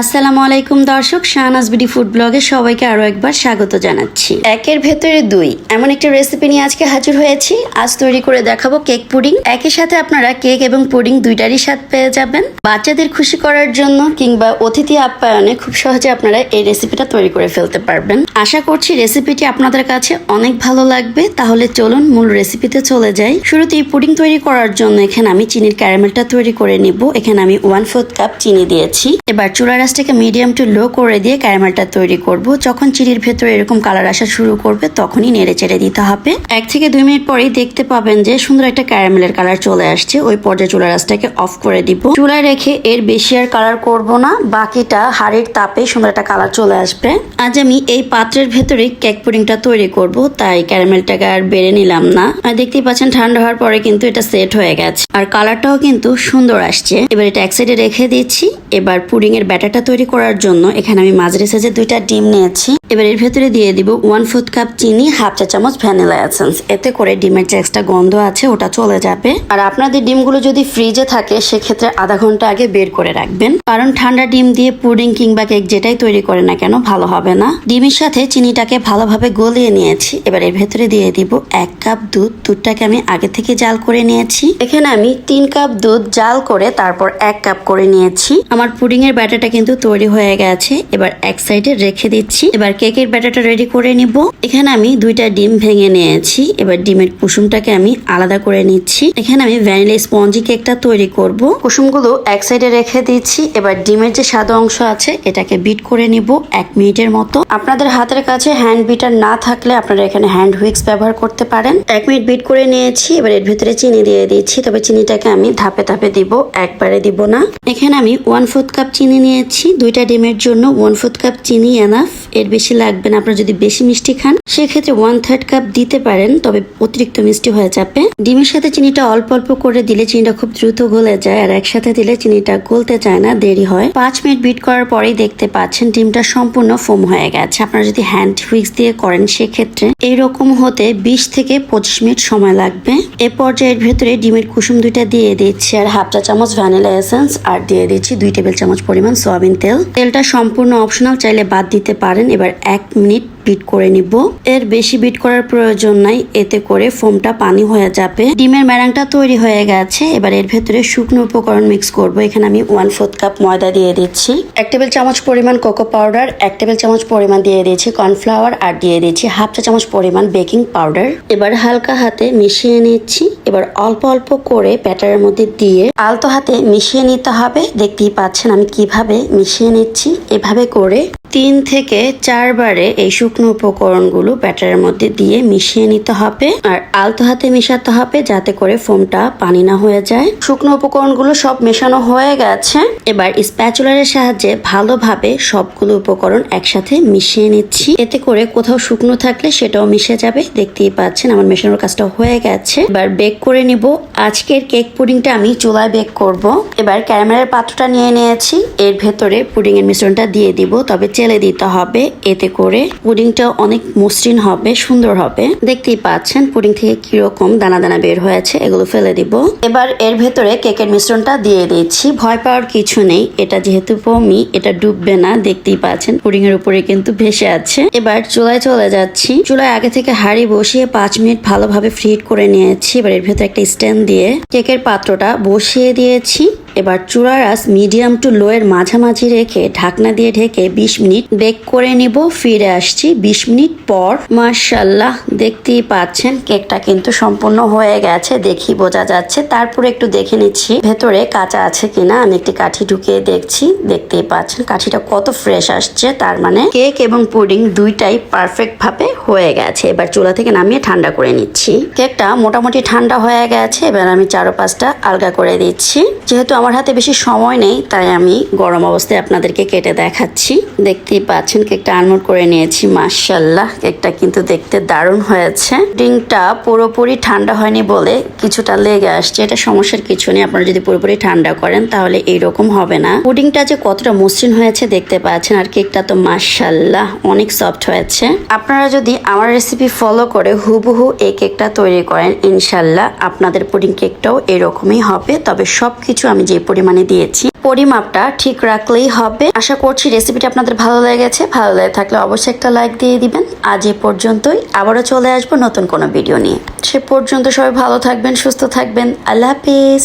আসসালামু আলাইকুম দর্শক, শাহনাজ বিডি ফুড ব্লগে সবাইকে আরও একবার স্বাগত জানাচ্ছি। একের ভেতরে দুই। এমন একটা রেসিপি নিয়ে আজকে হাজির হয়েছি। আজ তৈরি করে দেখাবো কেক পুডিং। একই সাথে আপনারা কেক এবং পুডিং দুইটারই স্বাদ পেয়ে যাবেন। বাচ্চাদের খুশি করার জন্য কিংবা অতিথি আপ্যায়নে খুব সহজে আপনারা এই রেসিপিটা তৈরি করে ফেলতে পারবেন। আশা করছি রেসিপিটি আপনাদের কাছে অনেক ভালো লাগবে। তাহলে চলুন মূল রেসিপিতে চলে যাই। শুরুতে এই পুডিং তৈরি করার জন্য এখানে আমি চিনির ক্যারামেলটা তৈরি করে নিব। এখানে আমি ওয়ান ফোর্থ কাপ চিনি দিয়েছি। এবার চুলা রাসটাকে মিডিয়াম টু লো করে দিয়ে ক্যারামেলটা তৈরি করব। যখন চিনির ভেতরে এরকম কালার আসা শুরু করবে, তখনই নেড়ে চেড়ে দিতে হবে। এক থেকে দুই মিনিট পরেই দেখতে পাবেন যে সুন্দর একটা ক্যারামেলের কালার চলে আসছে। ওই পর্যায়ে চুলা রাসটাকে অফ করে দিব। চুলায় রেখে এর বেশি আর কালার করব না। বাকিটা হাড়ির তাপে সুন্দর একটা কালার চলে আসবে। আজ আমি এই পাত্রের ভেতরে কেক পুডিংটা তৈরি করব, তাই ক্যারামেলটাকে আর বেড়ে নিলাম না। আর দেখতেই পাচ্ছেন, ঠান্ডা হওয়ার পরে কিন্তু এটা সেট হয়ে গেছে। আর কালারটাও কিন্তু সুন্দর আসছে। এবার এটা এক সাইডে রেখে দিচ্ছি। এবার পুডিং এর ব্যাটারটা তৈরি করার জন্য এখানে আমি মাঝারি সাইজের দুইটা ডিম নিয়েছি। এবার এর ভেতরে দিয়ে দিব ওয়ান ফোর্থ কাপ চিনি হাফ চা চামচ ভ্যানিলা এসেন্স এতে করে ডিমের যে এক্সট্রা গন্ধ আছে, ওটা চলে যাবে। আর আপনাদের ডিমগুলো যদি ফ্রিজে থাকে, সেক্ষেত্রে আধা ঘণ্টা আগে বের করে রাখবেন। কারণ ঠান্ডা ডিম দিয়ে পুডিং কিংবা কেক যেটাই তৈরি করে না কেন, ভালো হবে না। ডিমের সাথে চিনিটাকে ভালোভাবে গলিয়ে নিয়েছি। এবার এর ভেতরে দিয়ে দিব এক কাপ দুধ। দুধটাকে আমি আগে থেকে জাল করে নিয়েছি। এখানে আমি তিন কাপ দুধ জাল করে তারপর এক কাপ করে নিয়েছি। আমার পুডিং এর ব্যাটারটা কিন্তু তৈরি হয়ে গেছে। এবার এক সাইডে রেখে দিচ্ছি। এবার কেকের ব্যাটারটা রেডি করে নিব। এখানে আমি দুইটা ডিম ভেঙে নিয়েছি। এবার ডিমের কুসুমটাকে আমি আলাদা করে নিচ্ছি। এখানে আমি ভ্যানিলা স্পঞ্জি কেকটা তৈরি করব। কুসুমগুলো এক সাইডে রেখে দিচ্ছি। এবার ডিমের যে সাদা অংশ আছে, এটাকে বিট করে নিব এক মিনিটের মতো। আপনাদের হাতের কাছে হ্যান্ড বিটার না থাকলে আপনারা এখানে হ্যান্ড হুইক্স ব্যবহার করতে পারেন। এক মিনিট বিট করে নিয়েছি। এবার এর ভিতরে চিনি দিয়ে দিচ্ছি। তবে চিনিটাকে আমি ধাপে ধাপে দিব, একবারে দিব না। এখানে আমি ওয়ান ফোর্থ কাপ চিনি নিয়েছি। দুইটা ডিমের জন্য ওয়ান ফোর্থ কাপ চিনি এনাফ এর বেশি লাগবে না। আপনারা যদি বেশি মিষ্টি খান, সেক্ষেত্রে ওয়ান থার্ড কাপ দিতে পারেন, তবে অতিরিক্ত মিষ্টি হয়ে যাবে। ডিমের সাথে চিনিটা অল্প অল্প করে দিলে চিনিটা খুব দ্রুত গলে যায়, আর একসাথে দিলে চিনিটা গলতে চায় না, দেরি হয়। পাঁচ মিনিট বিট করার পরেই দেখতে পাচ্ছেন ডিমটা সম্পূর্ণ ফোম হয়ে গেছে। আপনারা যদি হ্যান্ড হুইক্স দিয়ে করেন, সেক্ষেত্রে এইরকম হতে বিশ থেকে পঁচিশ মিনিট সময় লাগবে। এ পর্যায়ের ভেতরে ডিমের কুসুম দুইটা দিয়ে দিচ্ছি, আর হাফ চা চামচ ভ্যানিলা এসেন্স আর দিয়ে দিচ্ছি দুই টেবিল চামচ পরিমাণ সয়াবিন তেল। তেলটা সম্পূর্ণ অপশনাল চাইলে বাদ দিতে পারেন। এবার এক মিনিট বিট করে নিব। এর বেশি বিট করার প্রয়োজন নাই, এতে করে ফোমটা পানি হয়ে যাবে। ডিমের ম্যারাংটা তৈরি হয়ে গেছে, এবার এর ভেতরে শুকনো উপকরণ মিক্স করব। এখানে আমি ওয়ান ফোর্থ কাপ ময়দা দিয়ে দিচ্ছি। এক টেবিল চামচ পরিমাণ কোকো পাউডার এক টেবিল চামচ পরিমাণ দিয়ে দিয়েছি কর্নফ্লাওয়ার আর দিয়ে দিয়েছি হাফ চা চামচ পরিমাণ বেকিং পাউডার এবার হালকা হাতে মিশিয়ে নিচ্ছি। এবার অল্প অল্প করে ব্যাটারের মধ্যে দিয়ে আলতো হাতে মিশিয়ে নিতে হবে। দেখতেই পাচ্ছেন আমি কীভাবে মিশিয়ে নিচ্ছি। এভাবে করে তিন থেকে চারবারে এই শুকনো উপকরণগুলো ব্যাটারের মধ্যে দিয়ে মিশিয়ে নিতে হবে আর আলতো হাতে মেশাতে হবে যাতে করে ফোমটা পানি না হয়ে যায়। শুকনো উপকরণগুলো সব মেশানো হয়ে গেছে। এবার স্প্যাচুলারের সাহায্যে ভালোভাবে সবগুলো উপকরণ একসাথে মিশিয়ে নিচ্ছি। এতে করে কোথাও শুকনো থাকলে সেটাও মিশে যাবে। দেখতেই পাচ্ছেন আমার মেশানোর কাজটা হয়ে গেছে। এবার বেক করে নিব। আজকের কেক পুডিংটা আমি চুলায় বেক করব। এবার ক্যারামেলের পাত্রটা নিয়ে নিয়েছি। এর ভেতরে পুডিং এর মিশ্রণটা দিয়ে দিব। তবে চেলে দিতে হবে। এতে করে পুডিংটা অনেক মসৃণ হবে, সুন্দর হবে। দেখতেই পাচ্ছেন পুডিং থেকে কীরকম দানা দানা বের হয়েছে, এগুলো ফেলে দিব। এবার এর ভেতরে কেকের মিশ্রণটা দিয়ে দিচ্ছি। ভয় পাওয়ার কিছু নেই, এটা যেহেতু পমি এটা ডুববে না, দেখতেই পাচ্ছেন পুডিং এর উপরে কিন্তু ভেসে আছে। এবার চুলায় চলে যাচ্ছি। চুলায় আগে থেকে হাঁড়ি বসিয়ে পাঁচ মিনিট ভালোভাবে ফ্রিট করে নিয়েছি। এবার এর ভেতরে একটা স্ট্যান্ড দিয়ে কেকের পাত্রটা বসিয়ে দিয়েছি। এবার চূড়ার আঁচ মিডিয়াম টু লো এর মাঝামাঝি রেখে ঢাকনা দিয়ে ঢেকে বিশ মিনিট বেক করে নিব, ফিরে আসছি বিশ মিনিট পর। মার্শাল্লাহ দেখতেই পাচ্ছেন, কেকটা কিন্তু সম্পূর্ণ হয়ে গেছে, দেখি বোঝা যাচ্ছে। তারপরে একটু দেখে নিচ্ছি, ভেতরে কাঁচা আছে কিনা, আমি একটি কাঠি ঢুকিয়ে দেখছি, দেখতেই পাচ্ছেন, কাঠিটা কত ফ্রেশ আসছে, তার মানে কেক এবং পুডিং দুইটাই পারফেক্ট ভাবে হয়ে গেছে। এবার চুলা থেকে নামিয়ে ঠান্ডা করে নিচ্ছি। কেকটা মোটামুটি ঠান্ডা হয়ে গেছে, এবার আমি চারো পাঁচটা আলগা করে দিচ্ছি। যেহেতু আমার হাতে বেশি সময় নেই, তাই আমি গরম অবস্থায় আপনাদেরকে কেটে দেখাচ্ছি। দেখতেই পাচ্ছেন কেকটা আনমোড করে নিয়েছি মার্শাল্লাহ কেকটা কিন্তু দেখতে দারুণ হয়েছে। ডিংটা পুরোপুরি ঠান্ডা হয়নি বলে কিছুটা লেগে আসছে, এটা সমস্যার কিছু নেই, আপনারা যদি পুরোপুরি ঠান্ডা করেন তাহলে এইরকম হবে না। পুডিংটা যে কতটা মসৃণ হয়েছে দেখতে পাচ্ছেন, আর কেকটা তো মার্শাল্লাহ অনেক সফট হয়েছে। আপনারা যদি আমার রেসিপি ফলো করে হুবহু এই কেকটা তৈরি করেন ইনশাল্লাহ আপনাদের পুডিং কেকটাও এরকমই হবে। তবে সবকিছু আমি যে পরিমাণে দিয়েছি, পরিমাপটা ঠিক রাখলেই হবে। আশা করছি রেসিপিটা আপনাদের ভালো লেগেছে। ভালো লেগে থাকলে অবশ্যই একটা লাইক দিয়ে দিবেন। আজ এ পর্যন্তই। আবারও চলে আসব নতুন কোনো ভিডিও নিয়ে। সে পর্যন্ত সবাই ভালো থাকবেন, সুস্থ থাকবেন। আল্লাহ হাফিজ।